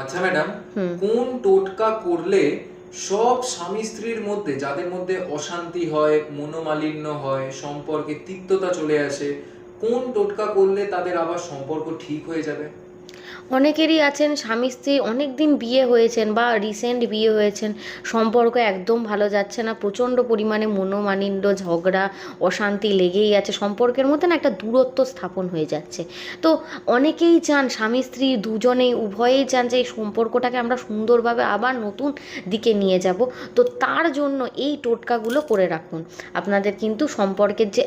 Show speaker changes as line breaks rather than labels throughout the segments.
আচ্ছা ম্যাডাম কোন টোটকা করলে সব স্বামী স্ত্রীর মধ্যে যাদের মধ্যে অশান্তি হয় মনোমালিন্য হয় সম্পর্কে তিক্ততা চলে আসে কোন টোটকা করলে তাদের আবার সম্পর্ক ঠিক হয়ে যাবে?
অনেকেরই আছেন, স্বামী স্ত্রী অনেক দিন বিয়ে হয়েছেন বা রিসেন্ট বিয়ে হয়েছেন, সম্পর্ক একদম ভালো যাচ্ছে না, প্রচণ্ড পরিমাণে মনোমালিন্য, ঝগড়া, অশান্তি লেগেই আছে, সম্পর্কের মধ্যে না একটা দূরত্ব স্থাপন হয়ে যাচ্ছে। তো অনেকেই চান স্বামী স্ত্রী দুজনেই, উভয়েই চান যে এই সম্পর্কটাকে আমরা সুন্দরভাবে আবার নতুন দিকে নিয়ে যাব। তো তার জন্য এই টোটকাগুলো করে রাখুন। আপনাদের কিন্তু সম্পর্কের যে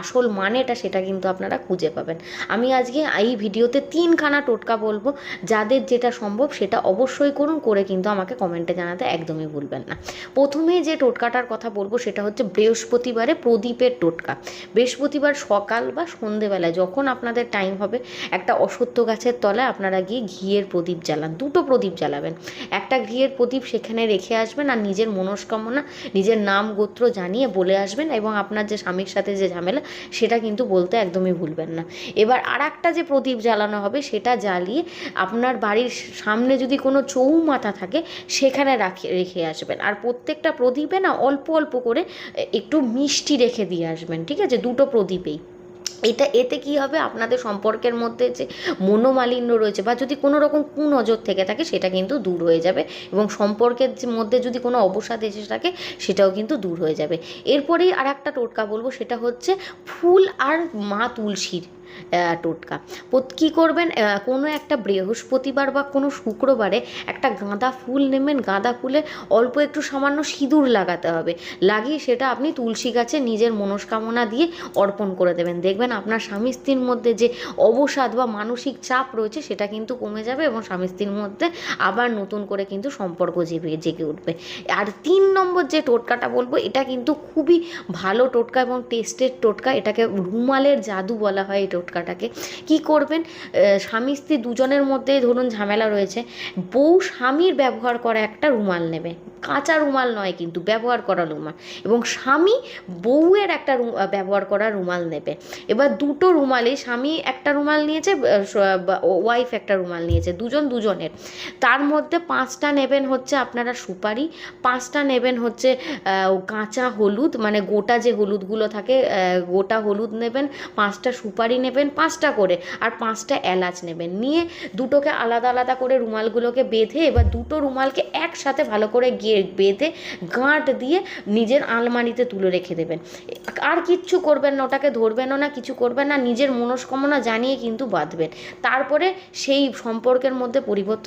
আসল মানেটা সেটা কিন্তু আপনারা খুঁজে পাবেন। আমি আজকে এই ভিডিওতে তিনখানা টোটকা বলব, যাদের যেটা সম্ভব সেটা অবশ্যই করুন, করে কিন্তু আমাকে কমেন্টে জানাতে একদমই ভুলবেন না। প্রথমে যে টোটকাটার কথা বলব সেটা হচ্ছে বৃহস্পতিবারে প্রদীপের টোটকা বৃহস্পতিবার সকাল বা সন্ধেবেলায় যখন আপনাদের টাইম হবে, একটা অসত্য গাছের তলায় আপনারা গিয়ে ঘিয়ের প্রদীপ জ্বালান, দুটো প্রদীপ জ্বালাবেন। একটা ঘিয়ের প্রদীপ সেখানে রেখে আসবেন আর নিজের মনস্কামনা, নিজের নাম গোত্র জানিয়ে বলে আসবেন এবং আপনার যে স্বামীর সাথে যে ঝামেলা, সেটা কিন্তু বলতে একদমই ভুলবেন না। এবার আর একটা যে প্রদীপ জ্বালানো হবে, সেটা জ্বালিয়ে আপনার বাড়ির সামনে যদি কোনো চৌমাথা থাকে, সেখানে রাখে, রেখে আসবেন। আর প্রত্যেকটা প্রদীপে না অল্প অল্প করে একটু মিষ্টি রেখে দিয়ে আসবেন, ঠিক আছে? দুটো প্রদীপেই। এটা, এতে কি হবে? আপনাদের সম্পর্কের মধ্যে যে মনোমালিন্য রয়েছে বা যদি কোনো রকম কুনজর থেকে থাকে, সেটা কিন্তু দূর হয়ে যাবে এবং সম্পর্কের মধ্যে যদি কোনো অবসাদ এসে থাকে, সেটাও কিন্তু দূর হয়ে যাবে। এরপরেই আর একটা টোটকা বলব, সেটা হচ্ছে ফুল আর মা তুলসীর। টোটকা। কী করবেন? কোনো একটা বৃহস্পতিবার বা কোনো শুক্রবারে একটা গাঁদা ফুল নেবেন। গাঁদা ফুলে অল্প একটু সামান্য সিঁদুর লাগাতে হবে। লাগিয়ে সেটা আপনি তুলসী গাছে নিজের মনস্কামনা দিয়ে অর্পণ করে দেবেন। দেখবেন আপনার স্বামী স্ত্রীর মধ্যে যে অবসাদ বা মানসিক চাপ রয়েছে, সেটা কিন্তু কমে যাবে এবং স্বামী স্ত্রীর মধ্যে আবার নতুন করে কিন্তু সম্পর্ক জেগে জেগে উঠবে। আর তিন নম্বর যে টোটকাটা বলব, এটা কিন্তু খুবই ভালো টোটকা এবং টেস্টের টোটকা। এটাকে রুমালের জাদু বলা হয় এই টোটকাটাকে কি করবেন? স্বামী স্ত্রী দুজনের মধ্যে ধরুন ঝামেলা রয়েছে। বউ স্বামীর ব্যবহার করা একটা রুমাল নেবে। কাঁচা রুমাল নয় কিন্তু, ব্যবহার করা রুমাল। এবং স্বামী বউয়ের একটা ব্যবহার করা রুমাল নেবে। এবার দুটো রুমালে স্বামী একটা রুমাল নিয়েছে ওয়াইফ একটা রুমাল নিয়েছে, দুজন দুজনের। তার মধ্যে পাঁচটা নেবেন হচ্ছে আপনারা সুপারি, পাঁচটা নেবেন হচ্ছে কাঁচা হলুদ মানে গোটা যে হলুদগুলো থাকে গোটা হলুদ নেবেন, পাঁচটা সুপারি নেবেন, পাঁচটা করে, আর পাঁচটা এলাচ নেবেন। নিয়ে দুটোকে আলাদা আলাদা করে রুমালগুলোকে বেঁধে এবার দুটো রুমালকে একসাথে ভালো করে গিয়ে বেঁধে গাঁট দিয়ে নিজের আলমারিতে তুলে রেখে দেবেন। আর কিচ্ছু করবেন না, ওটাকে ধরবেনও না, কিছু করবেন না, নিজের মনস্কামনা জানিয়ে কিন্তু বাঁধবেন। তারপরে সেই সম্পর্কের মধ্যে পরিবর্তন